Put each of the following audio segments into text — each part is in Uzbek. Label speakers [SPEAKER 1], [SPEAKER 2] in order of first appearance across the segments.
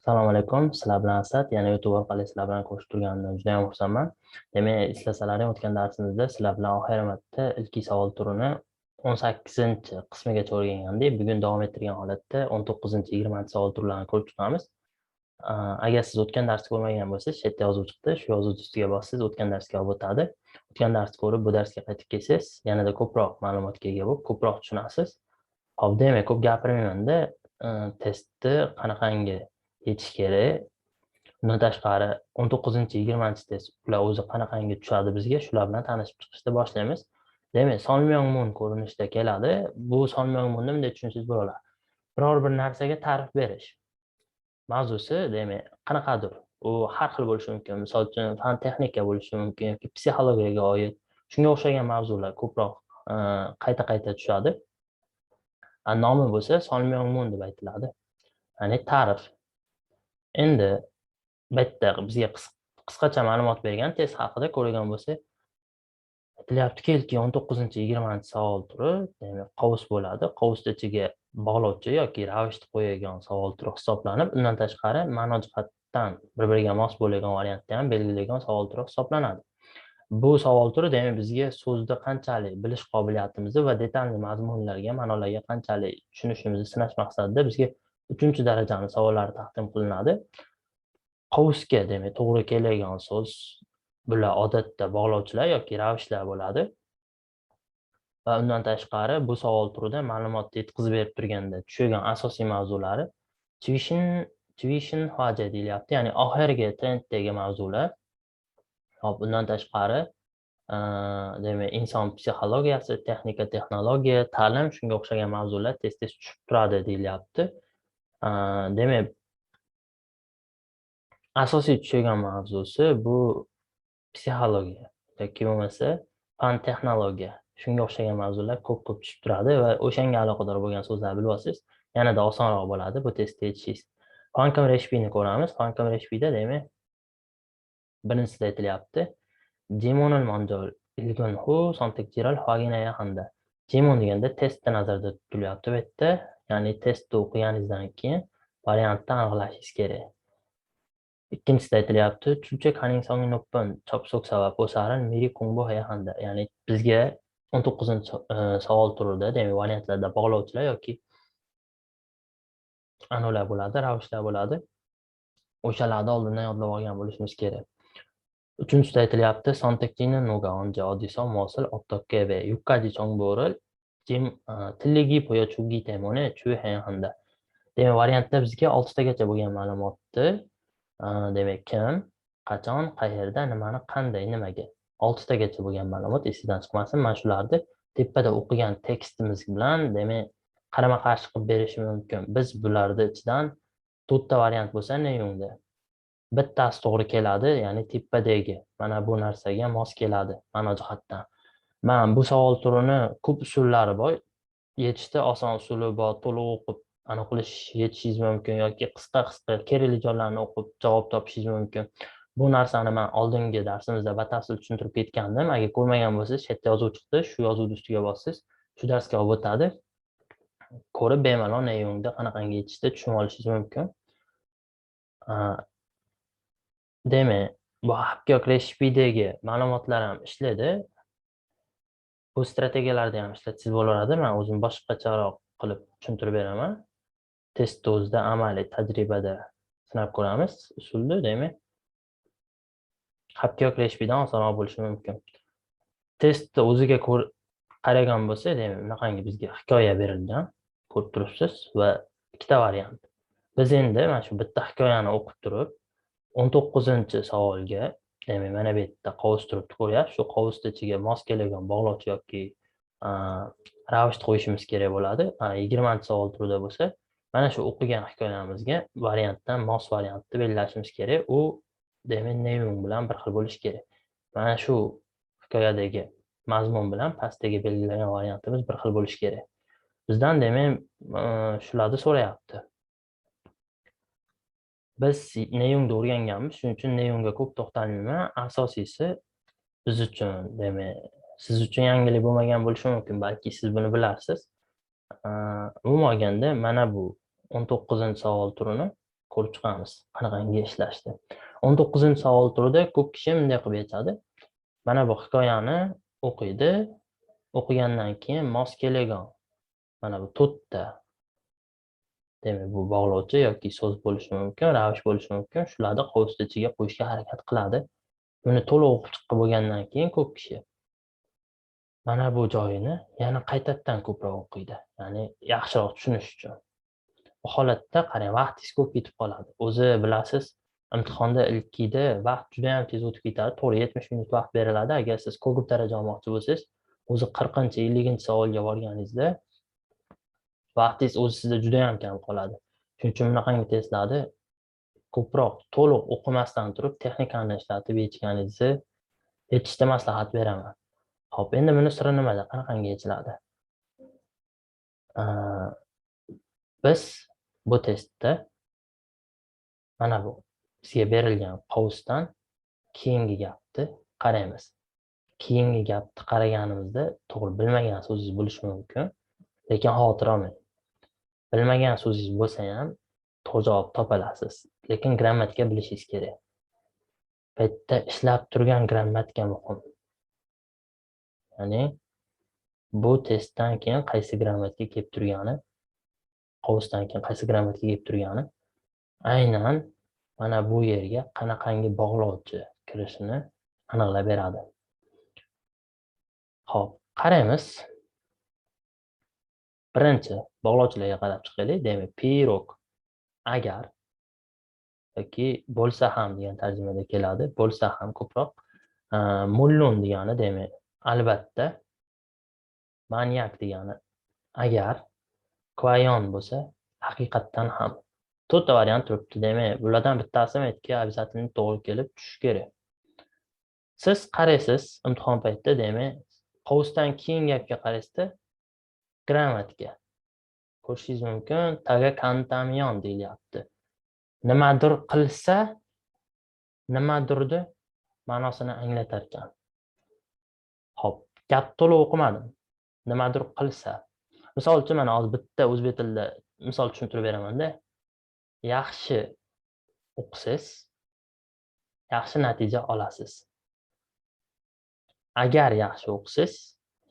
[SPEAKER 1] Assalomu alaykum. Sizlar bilan Asad. Yana YouTube orqali sizlar bilan ko'rishib turganimdan juda ham xursandman. Demak, eslasalaring o'tgan darsimizda sizlar bilan oxirgi marta ilkiy savol turini 18 qismigacha o'rgangandik. Bugun davom ettirgan holatda 19 20 savol turlarini ko'rib chiqamiz. Agar siz o'tgan darsni ko'rmagan bo'lsangiz, chetda yozuv chiqdi. Shu yozuv ustiga bossangiz o'tgan darsga olib o'tadi. O'tgan darsni ko'rib, bu darsga qaytib kelsangiz, yanada ko'proq ma'lumotga ega bo'lib, ko'proq tushunasiz. Hop, demak, ko'p gapirmaymanda testni qanaqangi yetish kerak undan tashqari o'n to'qqizinchi yigirmanchi test. Ular o'zi qanaqangi tushadi bizga? Shular bilan tanishib chiqishni boshlaymiz. Demak solmyongmun ko'rinishida keladi. Bu solmyongmunni bunday tushunsangiz bo'ladi biror bir narsaga ta'rif berish mavzusi demak qanaqadir. U har xil bo'lishi mumkin. Misol uchun fan texnika bo'lishi mumkin yoki psixologiyaga oid shunga o'xshagan mavzular ko'proq e, qayta qayta tushadi. Nomi bo'lsa solmyongmun deb aytiladi. Ya'ni ta'rif. Endi bitta bizga qisqacha ma'lumot bergan test haqida ko'rgan bo'lsak aytilyaptiki ilk o'n to'qqizinchi yigirmanchi savol turi demak qovus bo'ladi. Qovus ichiga bog'lovchi yoki ravishni qo'yilgan savol turi hisoblanib undan tashqari ma'no jihatdan bir biriga mos bo'lgan variantda ham belgilagan savol turi hisoblanadi. Bu savol turi demak bizga so'zni qanchalik bilish qobiliyatimizni va detalli mazmunlarga ma'nolarga qanchalik tushunishimizni sinash maqsadida bizga uchinchi darajani savollari taqdim qilinadi. Qovusga demak to'g'ri keladigan so'z bular odatda bog'lovchilar yoki ravishlar bo'ladi. Va undan tashqari bu savol turida ma'lumotni yetkazib berib turganda tushirgan asosiy mavzulari tuition tuition hoja deyilyapti ya'ni oxirgi trenddagi mavzular. Hop undan tashqari demak inson psixologiyasi texnika texnologiya ta'lim shunga o'xshagan mavzular tez tez tushib turadi deyilyapti demak asosiy tushirgan mavzusi bu psixologiya. Yoki bo'lmasa fan texnologiya shunga o'xshagan mavzular ko'p ko'p tushib turadi va o'shanga aloqador bo'lgan so'zlarni bilib olsangiz yanada osonroq bo'ladi bu testda yetishingiz fankom reshpini ko'ramiz. Fankom reshpida demak birinchisida aytilyapti. Jimonul monjol ilgun sontekjiral hoginaya hamda jimon deganda testda nazarda tutilyapti bu yerda. Ya'ni testni o'qiganingizdan keyin variantni aniqlashingiz kerak. Ikkinchisida aytilyapti. Chuncha kaningsongni no'ppan chopsoq va o'sarin miri kungbu hayahanda ya'ni bizga o'n to'qqizinchi e, savol turida demak variantlarda bog'lovchilar yoki anavilar bo'ladi ravishlar bo'ladi. O'shalarni oldindan yodlab olgan bo'lishimiz kerak. Uchinchisida aytilyapti. Sontekjini noga onja odiso mosil ottokeve yukkaji chongboril jim tilligi poya chugi temone chu handa demak variantda bizga 6 tagacha bo'lgan ma'lumotni demak kim qachon qayerda nimani qanday nimaga? 6 tagacha bo'lgan ma'lumot esingizdan chiqmasin. Mana shularni tepada o'qigan tekstimiz bilan demak qarama qarshi qilib berishi mumkin. Biz bularni ichidan to'rtta variant bo'lsa neyunda bittasi to'g'ri keladi ya'ni tepadagi. Mana bu narsaga mos keladi ma'no jihatdan. Man bu savol turini ko'p usullari bor. Yechishda oson usuli bor to'liq o'qib ana qilish yetishingiz mumkin yoki qisqa qisqa kerakli joylarni o'qib javob topishingiz mumkin. Bu narsani man oldingi darsimizda batafsil tushuntirib ketgandim. Agar ko'rmagan bo'lsangiz chetda yozuv chiqdi shu yozuvni ustiga bossangiz shu darsga olib o'tadi. Ko'rib bemalol neyungda qanaqangi yechishda tushunib olishingiz mumkin. Demak bu hapkok reshipidagi ma'lumotlar ham ishlaydi bu strategiyalarni ham ishlatsangiz bo'laveradi man o'zim boshqacharoq qilib tushuntirib beraman. Test o'zida amaliy tajribada sinab ko'ramiz. Usulni demak. Hapkok reshpidan osonroq bo'lishi mumkin. Testni o'ziga qaragan bo'lsa demak bunaqangi bizga hikoya berilgan ko'rib turibsiz va ikkita variant. Biz endi mana shu bitta hikoyani o'qib turib o'n to'qqizinchi savolga demak mana bu yerda qovus turibdi ko'ryapsiz shu qovusni ichiga mos keladigan bog'lovchi yoki ravishni qo'yishimiz kerak bo'ladi. Yigirmanchi savol turida bo'lsa mana shu o'qigan hikoyamizga variantdan mos variantni belgilashimiz kerak. U demak naming bilan bir xil bo'lishi kerak. Mana shu hikoyadagi mazmun bilan pastdagi belgilagan variantimiz bir xil bo'lishi kerak. Bizdan demak shularni so'rayapti. Biz neyungni o'rganganmiz? Shuning uchun neyungga ko'p to'xtalmayman. Asosiysi biz uchun demak siz uchun yangilik bo'lmagan bo'lishi mumkin balki siz buni bilasiz. Umuman olganda mana bu o'n to'qqizinchi savol turini ko'rib chiqamiz. Qanaqangi ishlashni o'n to'qqizinchi savol turida ko'p kishi bunday qilib aytadi. Mana bu hikoyani o'qiydi. O'qigandan keyin mos keladigan mana bu to'rtta demak bu bog'lovchi yoki so'z bo'lishi mumkin ravish bo'lishi mumkin. Shularni qovus ichiga qo'yishga harakat qiladi. Buni to'liq o'qib chiqib bo'lgandan keyin ko'p kishi mana bu joyini yana qaytadan ko'proq o'qiydi. Ya'ni yaxshiroq tushunish uchun. Bu holatda qarang vaqtingiz ko'p ketib qoladi. O'zi bilasiz imtihonda ilkida vaqt juda yam tez o'tib ketadi. To'g'ri yetmish minut vaqt beriladi. Agar siz ko'p daraja olmoqchi bo'lsangiz o'zi qirqinchi elliginchi savolga borganingizda vaqtingiz o'zi sizda juda yam kam qoladi. Shuning uchun bunaqangi testlarni ko'proq to'liq o'qimasdan turib texnikani ishlatib yechganingizni yechishda maslahat beraman. Ho'p endi buni siri nimada qanaqangi yechiladi? Biz bu testda mana bu bizga berilgan qovusdan keyingi gapni qaraymiz. Keyingi gapni qaraganimizda to'g'ri bilmagan so'zingiz bo'lishi mumkin lekin xavotir olmang bilmagan so'zingiz bo'lsa ham to'g'ri javob topolasiz lekin grammatika bilishingiz kerak. Bu yerda ishlab turgan grammatika muhim. Ya'ni bu testdan keyin qaysi grammatika kelib turgani qovusdan keyin qaysi grammatika kelib turgani aynan mana bu yerga qanaqangi bog'lovchi kirishini aniqlab beradi. Ho'p qaraymiz. Birinchi bog'lovchilarga qarab chiqaylik demak pirog agar yoki bo'lsa ham degan tarjimada keladi bo'lsa ham ko'proq e, mullun degani demak albatta manyak degani agar kvayon bo'lsa haqiqatdan ham to'rtta variant turibdi demak bulardan bittasi aytga обязательно to'g'ri kelib tushishi kerak. Siz qaraysiz imtihon paytida demak qovusdan keyingi gapga qaraysizda grammatika. Ko'rishingiz mumkin taga kontamion deyilyapti. Nimadir qilsa nimadirni ma'nosini anglatar ekan ho'p gap to'liq o'qimadim. Nimadir qilsa. Misol uchun mana hozir bitta o'zbek tilida misol tushuntirib beramanda. Yaxshi o'qisangiz yaxshi natija olasiz. Agar yaxshi o'qisangiz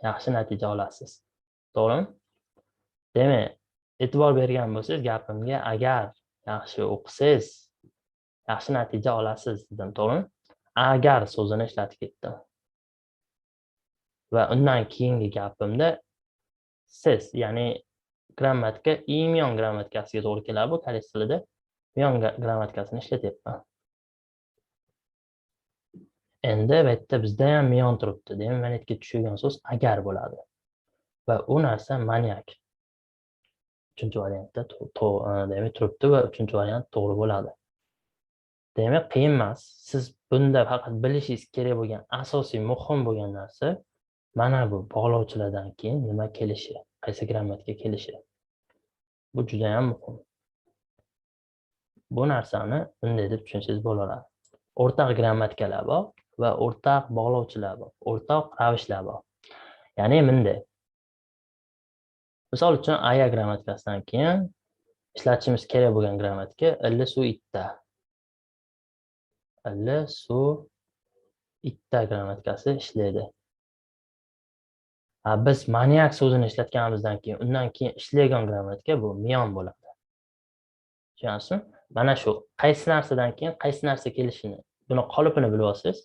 [SPEAKER 1] yaxshi natija olasiz. To'g'rimi? Demak e'tibor bergan bo'lsangiz gapimga agar yaxshi o'qisangiz yaxshi natija olasiz dedim to'g'rimi? Agar so'zini ishlatib ketdim. Va undan keyingi gapimda siz ya'ni grammatika imyon grammatikasiga to'g'ri keladi bu koreys tilida miyon grammatikasini ishlatyapman. Endi bu yerda bizda ham miyon turibdi demak mana yerga tushgan so'z agar bo'ladi. Va u narsa manyak uchinchi variantda e, demak turibdi va uchinchi variant to'g'ri bo'ladi. Demak qiyin emas. Siz bunda faqat bilishingiz kerak bo'lgan asosiy muhim bo'lgan narsa mana bu bog'lovchilardan keyin nima kelishi qaysi grammatika kelishi. Bu judayam muhim. Bu narsani bunday deb tushunsangiz bo'laveradi. O'rtaq grammatikalar bor va o'rtaq bog'lovchilar bor o'rtoq ravishlar bor. Ya'ni bunday. Misol uchun aya grammatikasidan keyin ishlatishimiz kerak bo'lgan grammatika illi suv itta. Illi suv itta grammatikasi ishlaydi. Biz maniak so'zini ishlatganimizdan keyin undan keyin ishlaydigan grammatika bu miyon bo'ladi. Tushunyapsizmi mana shu qaysi narsadan keyin qaysi narsa kelishini buni qolipini bilib olsangiz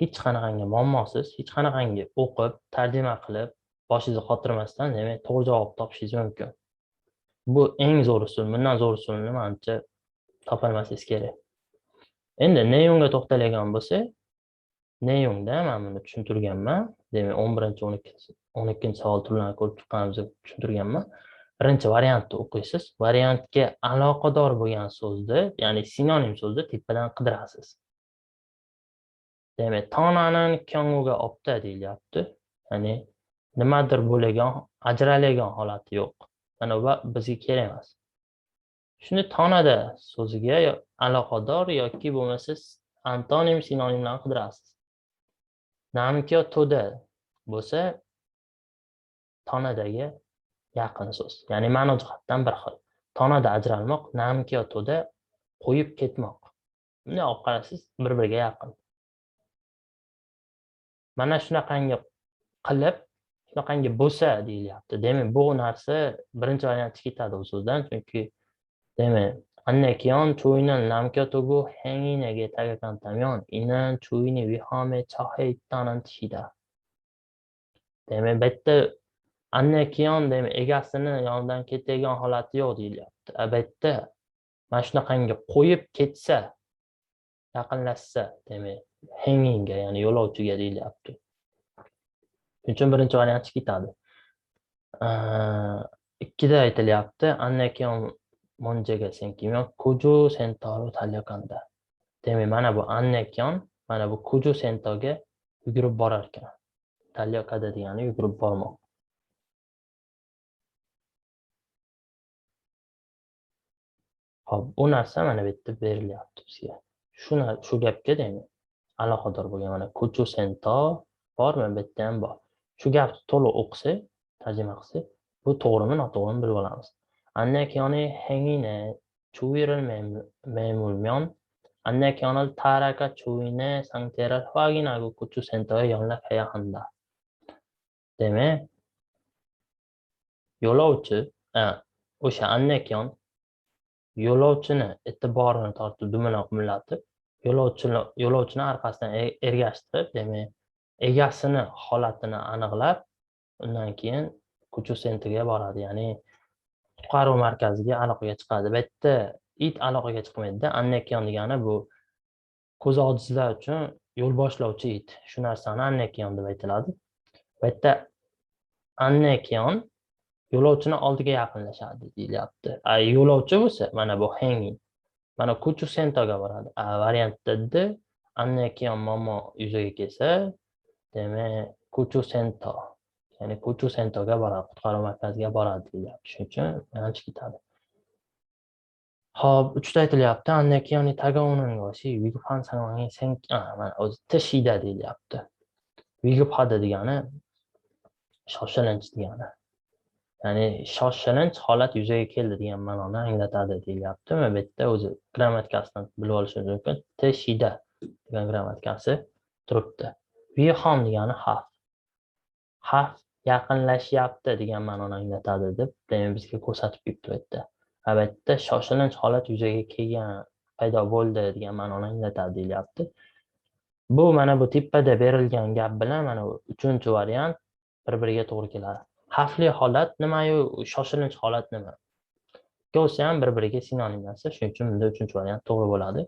[SPEAKER 1] hech qanaqangi muammosiz hech qanaqangi o'qib tarjima qilib boshingizni qotirmasdan demak to'g'ri javob topishingiz mumkin. Bu eng zo'r usul bundan zo'r usulni manimcha topolmasangiz kerak. Endi neyunga to'xtaladigan bo'lsak neyungda man buni tushuntirganman. Demak o'n birinchi o'n ikkinchi o'n ikkinchi savol turlarini ko'rib chiqqanimizni tushuntirganman. Birinchi variantni o'qiysiz. Variantga aloqador bo'lgan so'zni ya'ni sinonim so'zni tepadan qidirasiz. Demak tonani kyonguga opta deyilyapti. Ya'ni nimadir bo'lagan ajraladigan holati yo'q. Mana va bizga kerak emas. Shuni tonada so'ziga aloqador yoki bo'lmasa antonim sinonimlarni qidirasiz. Namkyo to'da bo'lsa tonadagi yaqin so'z. Ya'ni ma'no jihatdan bir xil. Tonada ajralmoq namkyotoda qo'yib ketmoq. Bunday olib qarasangiz bir biriga yaqin. Mana shunaqangi qilib shunaqangi bo'lsa deyilyapti. Demak bu narsa birinchi variantga ketadi bu so'zdan chunki demak annakion chuyni namka tugu henginege tagakan tamyon inan chuyni vihome chahe ittanan tishida demak bu yerda annakion demak egasini yonidan ketadigan holati yo'q deyilyapti. Bu yerda mana shunaqangi qo'yib ketsa yaqinlashsa demak henginga ya'ni yo'lovchiga deyilyapti. uchun birinchi variant ketadi ikkida aytilyapti. Annakiyon monjega sen kimyon kuju sentoru talyokanda demak mana bu annakiyon mana bu kuju sentoga yugurib borar ekan talyokada degani yugurib bormoq. Ho'p u narsa mana bu yerda berilyapti bizga. Shu shu gapga demak aloqador bo'lgan mana kuchu sento bor mana bu yerda ham bor. shu gapni to'liq o'qisa tarjima qilsa bu to'g'rimi noto'g'rimi bilib olamiz. Annakyoni hengine hangina chuviral memulmion annak yonal taraka chuvine santeral vaginago kuchu sentoya yonla kayahanda demak yo'lovchi o'sha annakyon yo'lovchini e'tiborini tortib dumaloq millatib yo'lovchini yo'lovchini orqasidan e-, ergashtirib demak egasini holatini aniqlab undan keyin kuchu sentrga boradi. Ya'ni qutqaruv markaziga aloqaga chiqadi. Bu yerda it aloqaga chiqmaydida. Annekion degani bu ko'zi ojizlar uchun yo'l boshlovchi it. Shu narsani annekion deb aytiladi. Bu yerda annekion yo'lovchini oldiga yaqinlashadi deyilyapti yo'lovchi bo'lsa mana bu hanging. Mana kuchu sentoga boradi. Variantda d annekion momo yuzaga kelsa demak kuchu sento ya'ni kuchu sentoga boradi qutqaruv markaziga boradi deyilyapti shuning uchun ancha ketadi ho'p uchta aytilyapti. Annekioni tagauningoshi wigfan sanwangin sen mana o'zi tishida deyilyapti. Wigphada degani shoshilinch degani. Ya'ni shoshilinch holat yuzaga keldi degan ma'noni anglatadi deyilyapti. Mana bu yerda o'zi grammatikasidan bilib olishimiz mumkin tishida degan grammatikasi turibdi. Vihom degani xavf. Xavf yaqinlashyapti degan ma'noni anglatadi deb demak bizga ko'rsatib beribdi bu yerda albatta shoshilinch holat yuzaga kelgan paydo bo'ldi degan ma'noni anglatadi deyilyapti bu mana bu tepada berilgan gap bilan mana uchinchi variant bir biriga to'g'ri keladi. Xavfli holat nima-yu shoshilinch holat nima? Ikkovsi ham bir biriga sinonim narsa shuning uchun bunda uchinchi variant to'g'ri bo'ladi.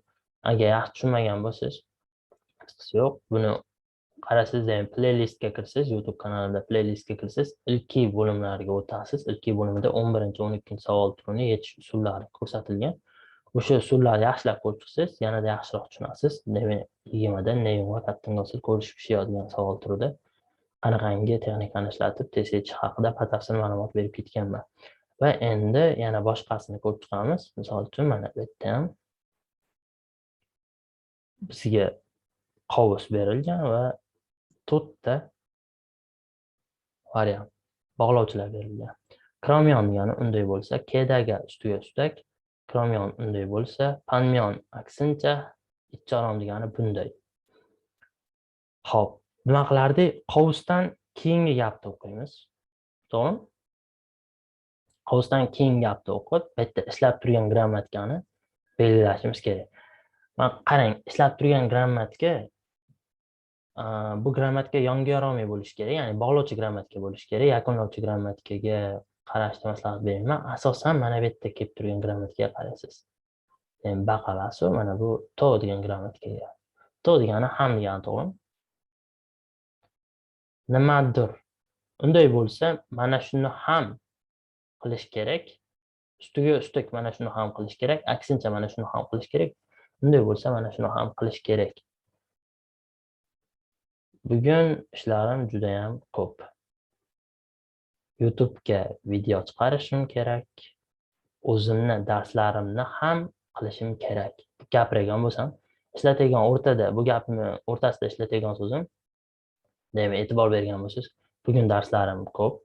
[SPEAKER 1] Agar yaxshi tushunmagan bo'lsangiz yo'q buni qarasiz ham playlistga kirsangiz youtube kanalida playlistga kirsangiz ilkiy bo'limlarga o'tasiz. Ilkiy bo'limida o'n birinchi o'n ikkinchi savol turini yechish usullari ko'rsatilgan. O'sha usullarni yaxshilab ko'rib chiqsangiz yanada yaxshiroq tushunasiz. Demak yigirmada neyonga kattingosir ko'rish pishiyadigan savol turida qanaqangi texnikani ishlatib test yechish haqida batafsil ma'lumot berib ketganman. Va endi yana boshqasini ko'rib chiqamiz. Misol uchun mana bu yerda ham bizga qovus berilgan va to'rtta variant bog'lovchilar berilgan kromyon degani unday bo'lsa kedaga ustiga ustak kromyon unday bo'lsa panmion aksincha ichorom degani bunday. Ho'p nima qilardik qovusdan keyingi gapni o'qiymiz. To'g'rimi qovusdan keyingi gapni o'qib bu yerda ishlab turgan grammatikani belgilashimiz kerak. Mana qarang ishlab turgan grammatika Э, bu grammatika yongiyorovmiy bo'lishi kerak? Ya'ni bog'lovchi grammatika bo'lishi kerak yakunlovchi grammatikaga qarashni maslahat bermayman asosan mana bu yerda kelib turgan grammatikaga qaraysiz. Baqalasu mana bu to degan grammatikaga. To degani ham degani to'g'rimi nimadir. Unday bo'lsa mana shuni ham qilish kerak. Ustiga ustak mana shuni ham qilish kerak. Aksincha mana shuni ham qilish kerak. Unday bo'lsa mana shuni ham qilish kerak. Bugun ishlarim judayam ko'p. YouTube'ga video chiqarishim kerak. O'zimni darslarimni ham qilishim kerak. Gapirgan bo'lsam, ishlatadigan o'rtada bu gapni o'rtasida ishlatadigan so'zim demak e'tibor bergan bo'lsangiz, bugun darslarim ko'p.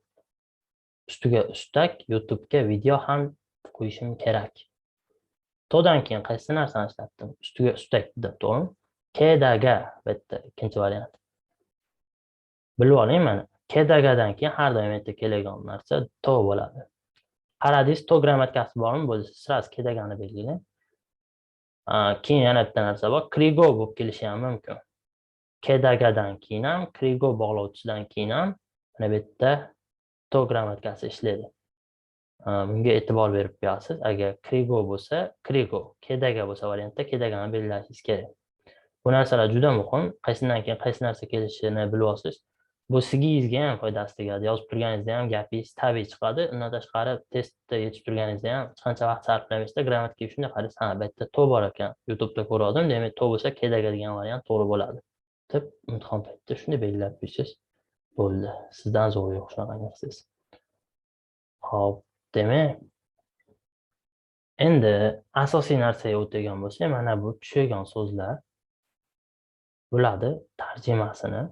[SPEAKER 1] Ustiga ustak YouTube'ga video ham qo'yishim kerak to'dan keyin qaysi narsani ishlatdim ustiga ustak deb to'g'rimi kedaga bu yerda ikkinchi variant bilib oling mana kedagadan keyin har doim erta keladigan narsa to bo'ladi. Qaradingiz to grammatikasi bormi bo'lsa сразу kedagani belgilang keyin yana bitta narsa bor krigo bo'lib kelishi ham mumkin. Kedagadan keyin ham krigo bog'lovchisidan keyin ham mana bu yerda to grammatikasi ishlaydi. Bunga e'tibor berib qo'yasiz agar krigo bo'lsa krigo kedaga bo'lsa variantda kedagani belgilashingiz kerak. Bu narsalar juda muhim. Qaysidan keyin qaysi narsa kelishini bilib olsangiz bu sigingizga ham foydasi tegadi yozib turganingizda ham gapingiz tabiiy chiqadi. Undan tashqari testda yechib turganingizda ham hech qancha vaqt sarflamaysizda grammatikaga shunday qaraysiz ha bu yerda to bor ekan youtubeda ko'rgandim demak to bo'lsa kedaga degan variant to'g'ri bo'ladi. Deb imtihon paytida shunday belgilab qo'ysangiz bo'ldi. Sizdan zo'r yo'q shunaqangi qilsangiz ho'p. Demak endi asosiy narsaga o'tadigan bo'lsak mana bu tushadigan so'zlar bo'ladi tarjimasini.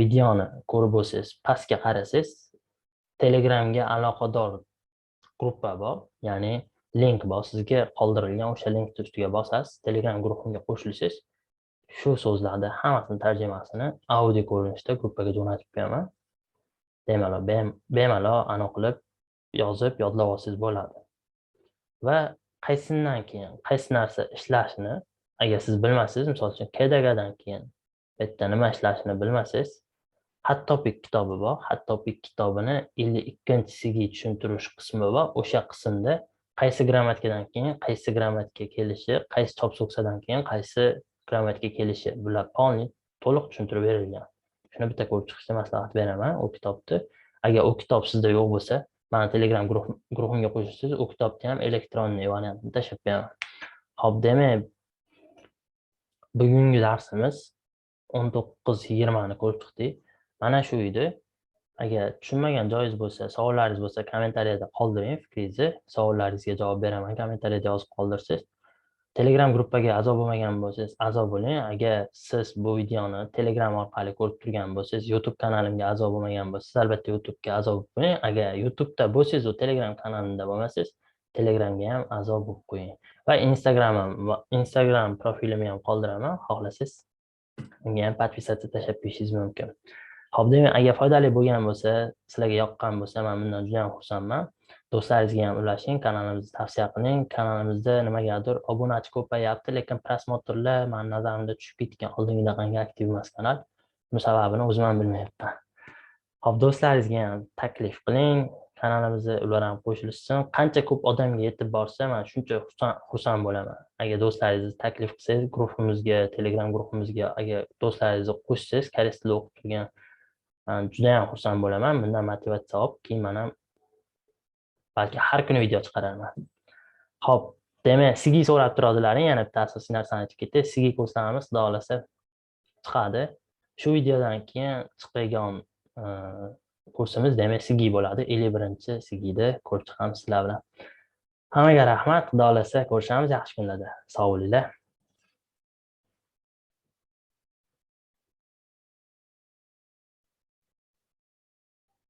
[SPEAKER 1] Videoni ko'rib bo'lsangiz pastga qarasangiz telegramga aloqador gruppa bor ya'ni link bor. Sizga qoldirilgan o'sha linkni ustiga bosasiz telegram guruhimga qo'shilsangiz shu so'zlarni hammasini tarjimasini audio ko'rinishda gruppaga jo'natib qo'yaman. Bemalol bemalol anaqa qilib yozib yodlab olsangiz bo'ladi. Va qaysidan keyin qaysi narsa ishlashini agar siz bilmasangiz misol uchun kedagadan keyin yerda nima ishlashini bilmasangiz hattopik kitobi bor. Hattopik kitobini ellik ikkinchisiga tushuntirish qismi bor o'sha qismda qaysi grammatikadan keyin qaysi grammatika kelishi qaysi chopsoqsadan keyin qaysi grammatika kelishi bular полный to'liq tushuntirib berilgan. Shuni bitta ko'rib chiqishni maslahat beraman u kitobni. Agar u kitob sizda yo'q bo'lsa mani telegram guruhimga qo'shilsangiz u kitobni ham elektronniy variantini tashlab beraman ho'p demak bugungi darsimiz o'n to'qqiz yigirmani ko'rib chiqdik. Mana shu edi agar tushunmagan joyingiz bo'lsa savollaringiz bo'lsa kommentariyada qoldiring fikringizni savollaringizga javob beraman. Kommentariyada yozib qoldirsangiz telegram gruppaga a'zo bo'lmagan bo'lsangiz a'zo bo'ling. Agar siz bu videoni telegram orqali ko'rib turgan bo'lsangiz youtube kanalimga a'zo bo'lmagan bo'lsangiz albatta youtubega a'zo bo'lib qo'ying. Agar youtubeda bo'lsangiz u telegram kanalimda bo'lmasangiz telegramga ham a'zo bo'lib qo'ying. Va instagramim instagram profilimni ham qoldiraman. Xohlasangiz unga ham подписаться tashlab qo'yishingiz mumkin. Ho'p demak agar foydali bo'lgan bo'lsa sizlarga yoqqan bo'lsa man bundan juda yam xursandman. Do'stlaringizga ham ulashing kanalimizni tavsiya qiling. Kanalimizda nimagadir obunachi ko'payyapti lekin prosmotrlar mani nazarimda tushib ketgan oldingidaqangi aktiv emas kanal. Bu sababini o'zim ham bilmayapman. Ho'p do'stlaringizga ham taklif qiling. Kanalimizga ular ham qo'shilishsin qancha ko'p odamga yetib borsa man shuncha xursand bo'laman. Agar do'stlaringizni taklif qilsangiz guruhimizga telegram guruhimizga agar do'stlaringizni qo'shsangiz koreys tili o'qib turgan judayam xursand bo'laman. Bundan motivatsiya olib keyin man ham balki har kuni video chiqararman ho'p demak sigi so'rab turadilaring yana bitta asosiy narsani aytib ketay sigi ko'rsatamiz xudo xohlasa chiqadi. Shu videodan keyin chiqadigan kursimiz demak sigi bo'ladi. Ellik birinchi sigida ko'rib chiqamiz sizlar bilan. Hammaga rahmat. Xudo xohlasa ko'rishamiz. Yaxshi kunlarda. Sog' bo'linglar.